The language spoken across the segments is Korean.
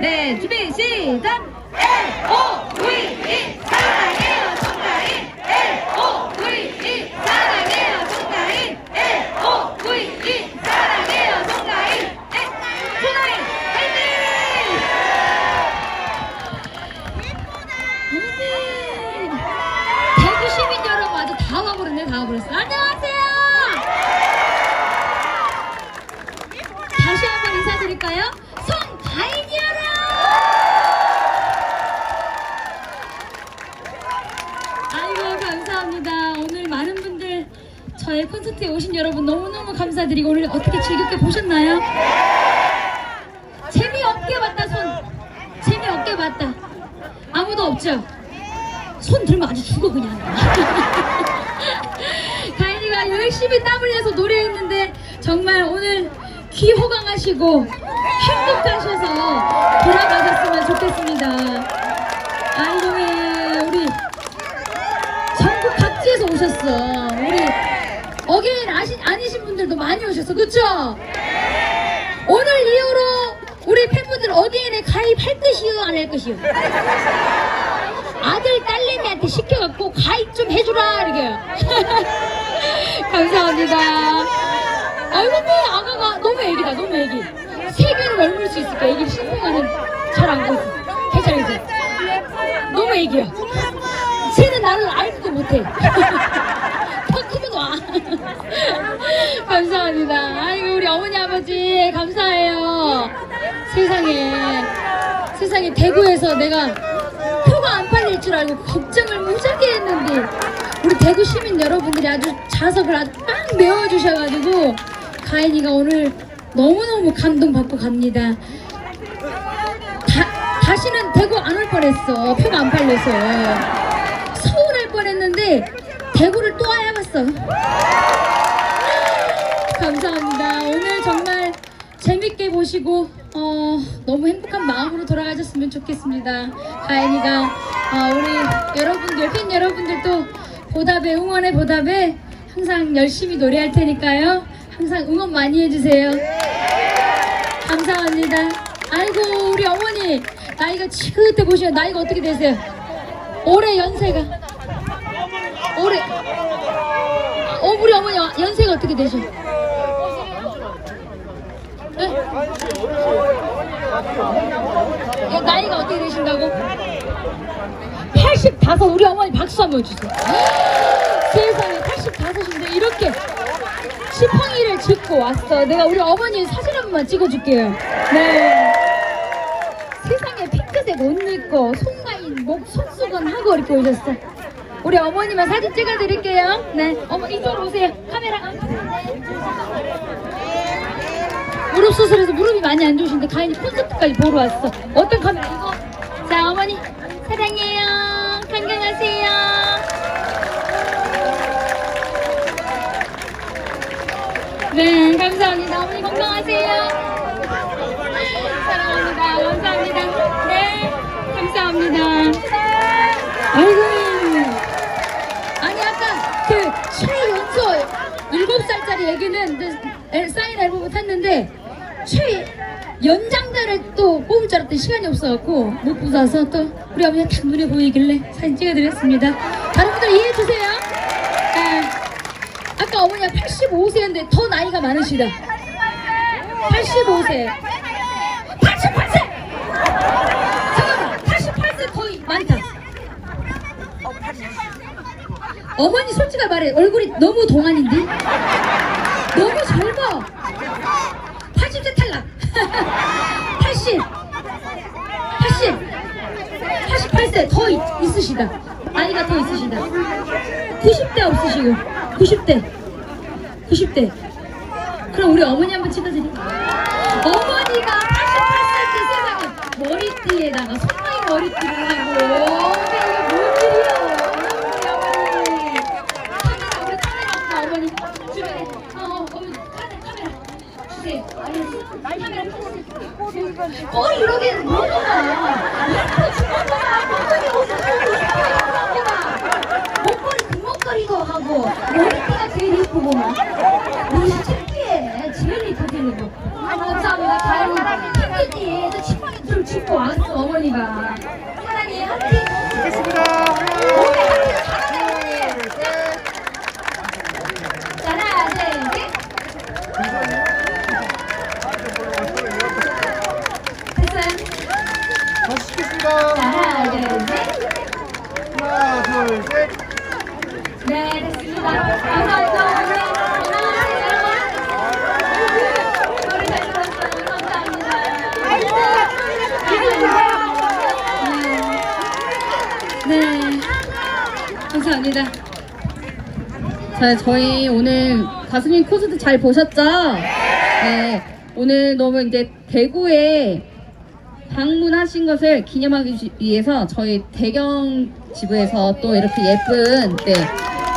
네, 준비 시작! 1, 5, 2, 1! 콘서트에 오신 여러분 너무너무 감사드리고 오늘 어떻게 즐겁게 보셨나요? 재미없게 봤다 손. 재미없게 봤다. 아무도 없죠? 손 들면 아주 죽어 그냥. 가인이가 열심히 땀 흘려서 노래했는데 정말 오늘 귀 호강하시고 행복하셔서 돌아가셨으면 좋겠습니다. 아이고 예, 우리 전국 각지에서 오셨어. 우리 어게인 아시, 아니신 분들도 많이 오셨어. 그쵸? 오늘 이후로 우리 팬분들 어게인에 가입할 것이요? 안 할 것이요? 아들 딸내미한테 시켜갖고 가입 좀 해주라 이렇게. 감사합니다. 아이고 뭐 아가가 너무 애기다 너무 애기. 세계를 넘을 수 있을까? 애기 신생아는 잘안 거지 괜찮아 괜찮아. 너무 애기야. 쟤는 나를 알지도 못해 더 크면 와 감사합니다 아이고 우리 어머니 아버지 감사해요. 세상에. 세상에 대구에서 내가 표가 안 팔릴 줄 알고 걱정을 무지하게 했는데 우리 대구 시민 여러분들이 아주 자석을 아주 딱 메워주셔가지고 가인이가 오늘 너무너무 감동받고 갑니다. 다, 다시는 대구 안 올 뻔했어. 표가 안 팔려서. 서울 할 뻔했는데 대구를 또 와야겠어 재밌게 보시고 어, 너무 행복한 마음으로 돌아가셨으면 좋겠습니다. 가인이가 어, 우리 여러분들 팬 여러분들도 보답에 응원의 보답에 항상 열심히 노래할 테니까요. 항상 응원 많이 해주세요. 감사합니다. 아이고 우리 어머니 나이가 지긋해 보시면 나이가 어떻게 되세요? 올해 연세가 올해 어 우리 어머니 연세가 어떻게 되셔? 네? 어, 나이가 어떻게 되신다고? 85 우리 어머니 박수 한번 주세요. 세상에 85인데 이렇게 지팡이를 짚고 왔어 내가 우리 어머니 사진 한 번만 찍어줄게요. 네. 세상에 핑크색 옷 입고 손가인 목 손수건 하고 이렇게 오셨어. 우리 어머니만 사진 찍어드릴게요. 네. 어머 이쪽으로 오세요. 카메라 무릎 수술해서 무릎이 많이 안 좋으신데 가인이 콘서트까지 보러 왔어. 어떤 카메라 이거? 자 어머니 사랑해요. 건강하세요. 네 감사합니다. 어머니 건강하세요. 사랑합니다. 감사합니다. 네 감사합니다. 아이고 아니 아까 그 최연소 일곱 살짜리 애기는 이제 앨- 사인 앨범을 탔는데 최 연장자를 또 뽑을 줄 알았더니 시간이 없어갖고 못 뽑아서 또 우리 어머니가 딱 눈에 보이길래 사진 찍어드렸습니다. 다른 분들 이해해 주세요. 네. 아까 어머니가 85세였는데 더 나이가 많으시다. 85세. 88세! 잠깐만, 88세 거의 많다. 어머니 솔직히 말해 얼굴이 너무 동안인데 너무 젊어 80세 탈락 80 80 88세 더 있, 있으시다. 나이가 더 있으시다. 90대 없으시고. 90대. 90대. 그럼 우리 어머니 한번 찍어드릴게요 어머니가 88살 때 세상에 머리띠에다가 손마이 머리띠를 하고 우리 특기에 지연이 터지는 거. 아, 감사합니다. 다행히 특기에도 침방에 좀 짚고 왔어, 어머니가. 사랑해, 하트. 좋겠습니다. 하나, 둘, 셋. 됐어요? 다시 시겠습니다 하나, 둘, 셋. 하나, 둘, 셋. 네, 됐습니다. 감사합니다. 네. 네. 감사합니다. 자, 저희 오늘 가수님 콘서트 잘 보셨죠? 네. 오늘 너무 이제 대구에 방문하신 것을 기념하기 주- 위해서 저희 대경 지부에서 또 이렇게 예쁜 네,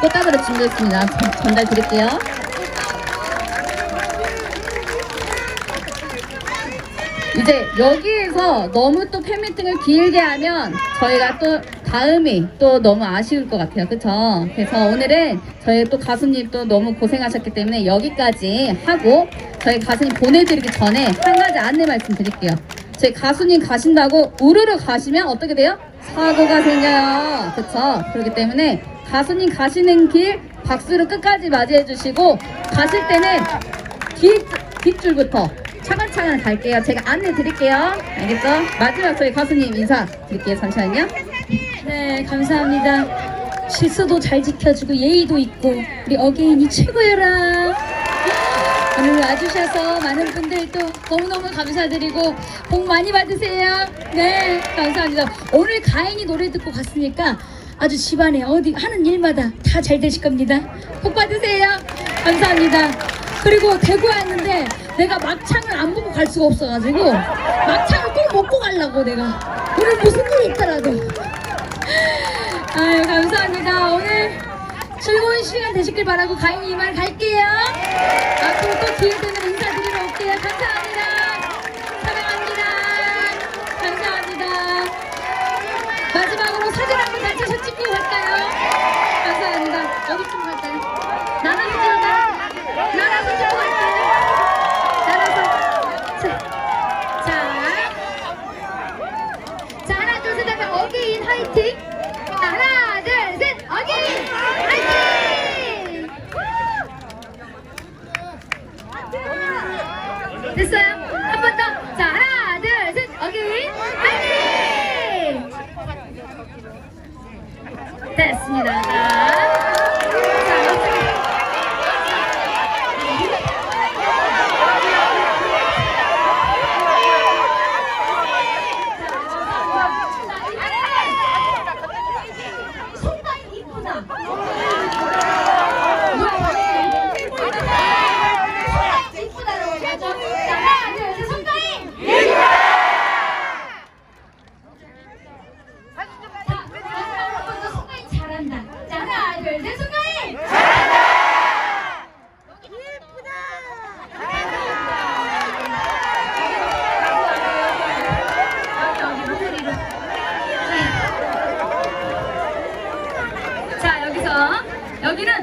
꽃다발을 준비했습니다. 전- 전달 드릴게요. 이제 여기에서 너무 또 팬미팅을 길게 하면 저희가 또 다음이 또 너무 아쉬울 것 같아요. 그쵸? 그래서 오늘은 저희 또 가수님 또 너무 고생하셨기 때문에 여기까지 하고 저희 가수님 보내드리기 전에 한 가지 안내 말씀 드릴게요. 저희 가수님 가신다고 우르르 가시면 어떻게 돼요? 사고가 생겨요. 그쵸? 그렇기 때문에 가수님 가시는 길 박수로 끝까지 맞이해 주시고 가실 때는 뒷, 뒷줄부터 차근차근 갈게요. 제가 안내 드릴게요. 알겠죠? 마지막 저희 가수님 인사 드릴게요. 잠시만요. 네, 감사합니다. 실수도 잘 지켜주고 예의도 있고 우리 어게인이 최고여라. 오늘 와주셔서 많은 분들 또 너무너무 감사드리고 복 많이 받으세요. 네, 감사합니다. 오늘 가인이 노래 듣고 갔으니까 아주 집안에 어디 하는 일마다 다 잘 되실 겁니다. 복 받으세요. 감사합니다. 그리고 대구 왔는데 내가 막창을 안 보고 갈 수가 없어가지고 막창을 꼭 먹고 가려고 내가 오늘 무슨 일이 있더라도 아유 감사합니다. 오늘 즐거운 시간 되시길 바라고 가인이 이만 갈게요. 앞으로 또 기회 되면 인사드리러 올게요. 감사합니다. 사랑합니다. 감사합니다. 마지막으로 사진 한번 단체샷 찍고 갈까요? 감사합니다. 어디쯤 갈까요? 나눠서 찍을까요? 나눠서 갈게요. 나눠서. 자, 자. 자, 하나, 둘, 셋 하면 어게인 화이팅! 자, 하나, 둘, 셋, 어게인 화이팅! 됐습니다. 자, 어떻게. 손가락 이쁘다. 손가락 이쁘다라고 해야죠. 자, 하나, 둘, 셋, 손가락. 자, 마지막으로 한번 더 손가락 잘한다. 자, 하나, 둘, 셋, 손가락. 여기, 여기 모서리로. 자 여기는